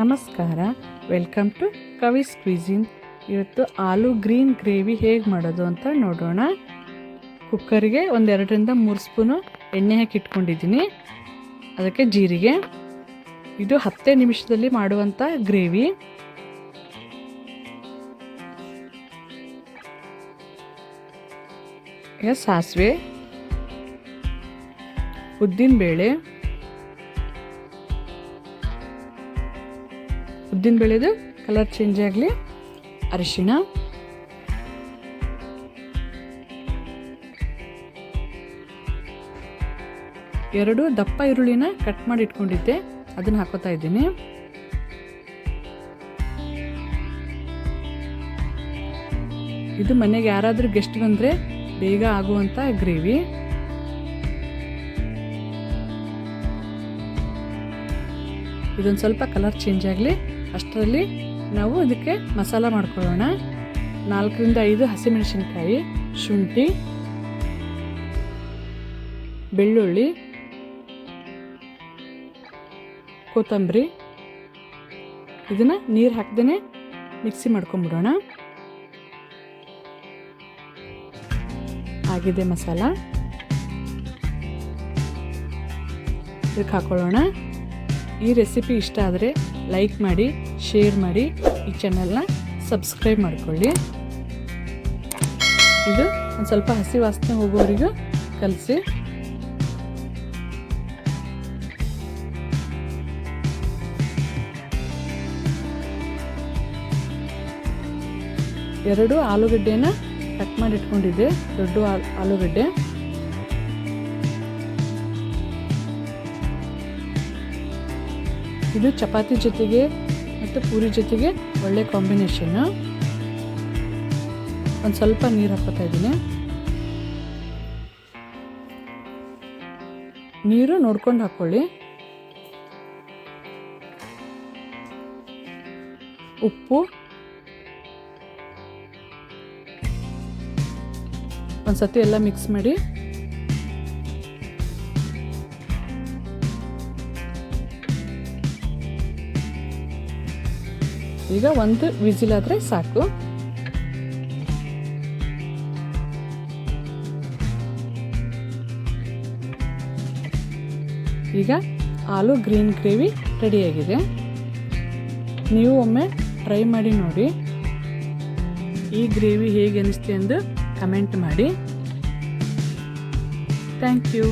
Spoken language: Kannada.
ನಮಸ್ಕಾರ. ವೆಲ್ಕಮ್ ಟು ಕವಿಸ್ ಕ್ವಿಜಿನ್ ಇವತ್ತು ಆಲೂ ಗ್ರೀನ್ ಗ್ರೇವಿ ಹೇಗೆ ಮಾಡೋದು ಅಂತ ನೋಡೋಣ. ಕುಕ್ಕರಿಗೆ ಒಂದೆರಡರಿಂದ ಮೂರು ಸ್ಪೂನು ಎಣ್ಣೆ ಹಾಕಿ ಇಟ್ಕೊಂಡಿದ್ದೀನಿ. ಅದಕ್ಕೆ ಜೀರಿಗೆ. ಇದು ಹತ್ತೇ ನಿಮಿಷದಲ್ಲಿ ಮಾಡುವಂಥ ಗ್ರೇವಿ. ಈಗ ಸಾಸಿವೆ, ಉದ್ದಿನಬೇಳೆ ಉದ್ದಿನ ಬೆಳೆದು ಕಲರ್ ಚೇಂಜ್ ಆಗಲಿ. ಅರಿಶಿಣ. ಎರಡು ದಪ್ಪ ಈರುಳ್ಳಿನ ಕಟ್ ಮಾಡಿ ಇಟ್ಕೊಂಡಿದ್ದೆ. ಅದನ್ನ ಹಾಕೋತಾ ಇದ್ದೀನಿ. ಇದು ಮನೆಗೆ ಯಾರಾದರೂ ಗೆಸ್ಟ್ ಬಂದರೆ ಬೇಗ ಆಗುವಂಥ ಗ್ರೇವಿ. ಇದೊಂದು ಸ್ವಲ್ಪ ಕಲರ್ ಚೇಂಜ್ ಆಗಲಿ. ಅಷ್ಟರಲ್ಲಿ ನಾವು ಅದಕ್ಕೆ ಮಸಾಲ ಮಾಡ್ಕೊಳ್ಳೋಣ. ನಾಲ್ಕರಿಂದ ಐದು ಹಸಿಮೆಣಸಿನ್ಕಾಯಿ, ಶುಂಠಿ, ಬೆಳ್ಳುಳ್ಳಿ, ಕೊತ್ತಂಬರಿ. ಇದನ್ನು ನೀರು ಹಾಕ್ದೇ ಮಿಕ್ಸಿ ಮಾಡ್ಕೊಂಬಿಡೋಣ. ಆಗಿದೆ ಮಸಾಲ. ಇದಕ್ಕೆ ಹಾಕೊಳ್ಳೋಣ. ಈ ರೆಸಿಪಿ ಇಷ್ಟ ಆದರೆ ಲೈಕ್ ಮಾಡಿ ಶೇರ್ ಮಾಡಿ, ಈ ಚಾನಲ್ನ ಸಬ್ಸ್ಕ್ರೈಬ್ ಮಾಡ್ಕೊಳ್ಳಿ. ಇದು ಒಂದು ಸ್ವಲ್ಪ ಹಸಿ ವಾಸನೆ ಹೋಗೋವರೆಗೂ ಕಲಸಿ. ಎರಡು ಆಲೂಗಡ್ಡೆನ ಕಟ್ ಮಾಡಿ ಇಟ್ಕೊಂಡಿದ್ದೆ, ದೊಡ್ಡ ಆಲ್- ಆಲೂಗಡ್ಡೆ. ಇದು ಚಪಾತಿ ಜೊತೆಗೆ ಮತ್ತು ಪೂರಿ ಜೊತೆಗೆ ಒಳ್ಳೆ ಕಾಂಬಿನೇಷನ್. ಒಂದು ಸ್ವಲ್ಪ ನೀರು ಹಾಕೋತಾ ಇದ್ದೀನಿ. ನೀರು ನೋಡ್ಕೊಂಡು ಹಾಕ್ಕೊಳ್ಳಿ ಉಪ್ಪು. ಒಂದು ಸತಿ ಎಲ್ಲ ಮಿಕ್ಸ್ ಮಾಡಿ ಈಗ ಒಂದು ವಿಜಿಲ್ ಆದರೆ ಸಾಕು. ಈಗ ಆಲೂ ಗ್ರೀನ್ ಗ್ರೇವಿ ರೆಡಿಯಾಗಿದೆ ನೀವು ಒಮ್ಮೆ ಟ್ರೈ ಮಾಡಿ ನೋಡಿ. ಈ ಗ್ರೇವಿ ಹೇಗೆ ಅನಿಸ್ತೆ ಎಂದು ಕಮೆಂಟ್ ಮಾಡಿ. Thank you